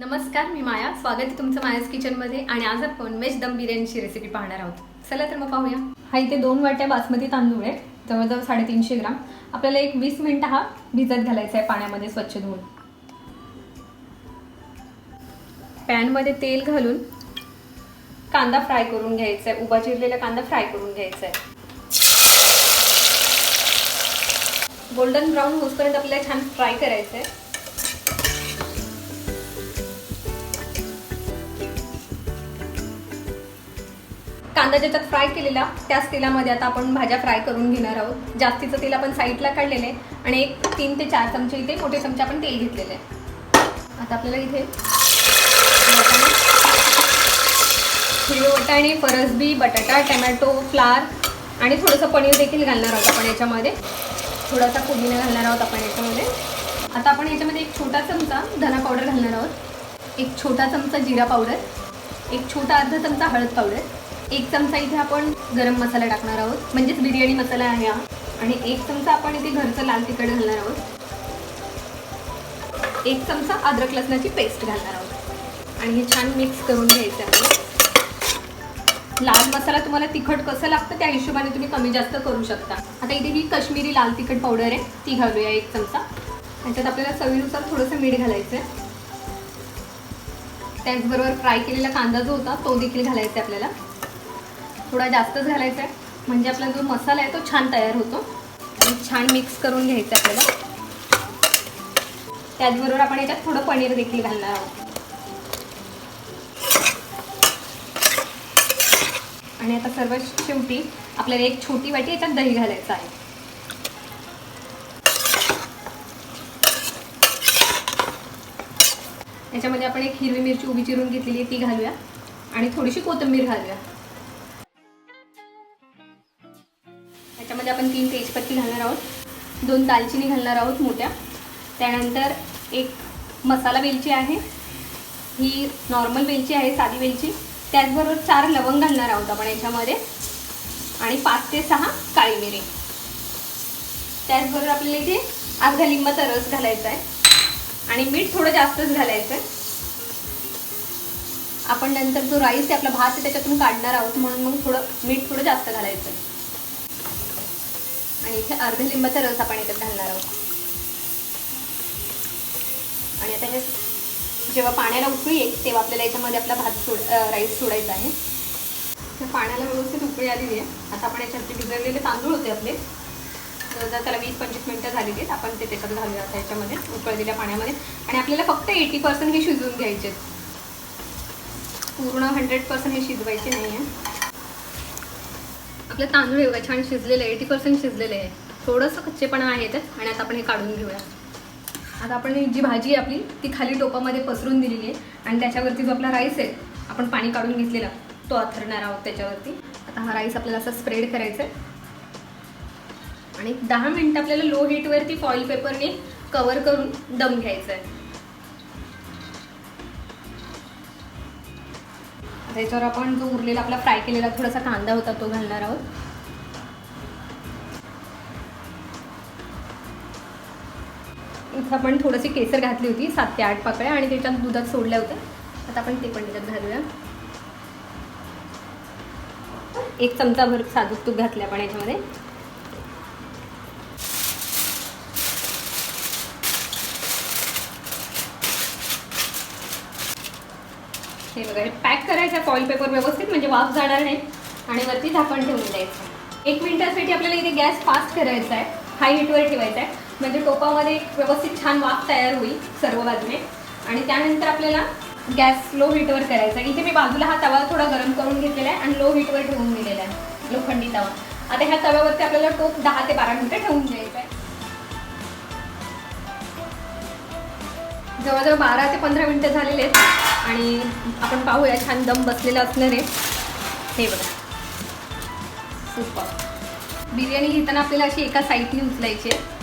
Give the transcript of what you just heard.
नमस्कार मी माया. स्वागत आहे तुमचं मायास किचनमध्ये. आणि आज आपण वेज दम बिर्याणीची रेसिपी पाहणार आहोत. चला तर मग पाहूया. हा इथे दोन वाट्या बासमती तांदूळ आहे जवळजवळ साडेतीनशे ग्राम. आपल्याला एक वीस मिनिट हा भिजत घालायचा आहे पाण्यामध्ये स्वच्छ धुवून. पॅनमध्ये तेल घालून कांदा फ्राय करून घ्यायचा आहे. उभा चिरलेला कांदा फ्राय करून घ्यायचा आहे. गोल्डन ब्राऊन होसपर्यंत आपल्याला छान फ्राय करायचं आहे. कांदा ज्याच्यात फ्राय केलेला त्याच तेलामध्ये आता आपण भाज्या फ्राय करून घेणार आहोत. जास्तीचं तेल आपण साईडला काढलेलं आहे आणि एक तीन ते चार चमचे इथे मोठे चमचे आपण तेल घेतलेले आहे. आता आपल्याला इथे हिरवे वटाणे फरसबी बटाटा टमॅटो फ्लार आणि थोडंसं पनीर देखील घालणार आहोत आपण याच्यामध्ये. थोडासा पुदिना घालणार आहोत आपण याच्यामध्ये. आता आपण याच्यामध्ये एक छोटा चमचा धना पावडर घालणार आहोत. एक छोटा चमचा जिरा पावडर एक छोटा अर्धा चमचा हळद पावडर एक चमचा इथे आपण गरम मसाला टाकणार आहोत. म्हणजेच बिर्याणी मसाला आहे हा. आणि एक चमचा आपण इथे घरचं लाल तिखट घालणार आहोत. एक चमचा अद्रक लसणाची पेस्ट घालणार आहोत. आणि हे छान मिक्स करून घ्यायचं आहे. लाल मसाला तुम्हाला तिखट कसं लागतं त्या हिशोबाने तुम्ही कमी जास्त करू शकता. आता इथे ही कश्मीरी लाल तिखट पावडर आहे. ती घालूया एक चमचा. त्याच्यात आपल्याला चवीनुसार थोडंसं मीठ घालायचं आहे त्याचबरोबर फ्राय केलेला कांदा जो होता तो देखील घालायचा आहे आपल्याला. थोडा जास्तच घालायचा आहे. म्हणजे आपला जो मसाला आहे तो छान तयार होतो. आणि छान मिक्स करून घ्यायचा आपल्याला. त्याचबरोबर आपण याच्यात थोडं पनीर देखील घालणार आहोत. आणि आता सर्वात शेवटी आपल्याला एक छोटी वाटी याच्यात दही घालायचं आहे. याच्यामध्ये आपण एक हिरवी मिरची उभी चिरून घेतलेली ती घालूया. आणि थोडीशी कोथिंबीर घालूया. याच्यामध्ये आपण तीन तेजपत्ती घालणार आहोत. दोन दालचिनी घालणार आहोत मोठ्या. त्यानंतर एक मसाला वेलची आहे. ही नॉर्मल वेलची आहे साधी वेलची. त्याचबरोबर चार लवंग घालणार आहोत आपण याच्यामध्ये. आणि पाच ते सहा काळी मिरी. त्याचबरोबर आपल्याला इथे अर्धा लिंबाचा रस घालायचा आहे. आणि मीठ थोडं जास्तच घालायचं आहे. आपण नंतर जो राईस आहे आपला भात आहे त्याच्यातून काढणार आहोत. म्हणून मग थोडं मीठ थोडं जास्त घालायचं आहे. आणि इथे अर्ध्या लिंबाचा रस आपण याच्यात घालणार आहोत. आणि आता हे जेव्हा पाण्याला उकळी येईल तेव्हा आपल्याला याच्यामध्ये आपला भात सोड राईस सोडायचा आहे. तर पाण्याला व्यवस्थित उकळी आलेली आहे. आता आपण याच्यात जे भिजवलेले तांदूळ होते आपले. जर त्याला वीस पंचवीस मिनटं झालेली आहेत आपण ते त्याच्यात घालूया आता याच्यामध्ये उकळलेल्या पाण्यामध्ये. आणि आपल्याला फक्त एटी पर्सेंट हे शिजवून घ्यायचे आहेत पूर्ण हंड्रेड पर्सेंट हे शिजवायचे नाही आहे आपलं तांदूळ एवढं छान शिजलेलं आहे एटी पर्सेंट शिजलेलं आहे. थोडंसं कच्चेपणा आहे त्यात आणि आता आपण हे काढून घेऊया. आता आपण जी भाजी आहे आपली ती खाली टोपामध्ये पसरून दिलेली आहे आणि त्याच्यावरती जो आपला राईस आहे आपण पाणी काढून घेतलेला तो अथरणार आहोत त्याच्यावरती. आता हा राईस आपल्याला असा स्प्रेड करायचा आहे. आणि दहा मिनटं आपल्याला लो हीटवरती फॉईल पेपरने कवर करून दम घ्यायचा आहे. त्याच्यावर आपण जो उरलेला आपला फ्राय केलेला थोडासा कांदा होता तो घालणार आहोत. इथं आपण थोडीशी केसर घातली होती सात ते आठ पाकळ्या आणि त्याच्यात दुधात सोडल्या होत्या. आता आपण ते पण त्याच्यात घालूया. एक चमचाभर साजूक तूप घातलं आपण याच्यामध्ये. हे बघा हे पॅक करायचं फॉईल पेपर व्यवस्थित म्हणजे वाफ जाणार नाही. आणि वरती झाकण ठेवून द्यायचं. एक मिनिटासाठी आपल्याला इथे गॅस फास्ट करायचा आहे. हाय हीटवर ठेवायचा आहे. म्हणजे टोपामध्ये एक व्यवस्थित छान वाफ तयार होईल सर्व बाजूने. आणि त्यानंतर आपल्याला गॅस लो हीटवर करायचा आहे. इथे मी बाजूला हा तवा थोडा गरम करून घेतलेला आहे आणि लो हीटवर ठेवून दिलेला आहे. लोखंडी तवा. आता ह्या तव्यावरती आपल्याला टोप दहा ते बारा मिनटं ठेवून द्यायचा जवळजवळ बारा ते पंधरा मिनटं झालेले आहेत. आणि आपण पाहूया छान दम बसलेला असणार. आहे हे बघा. सुपर बिर्याणी घेताना आपल्याला अशी एका साईडनी उचलायची आहे.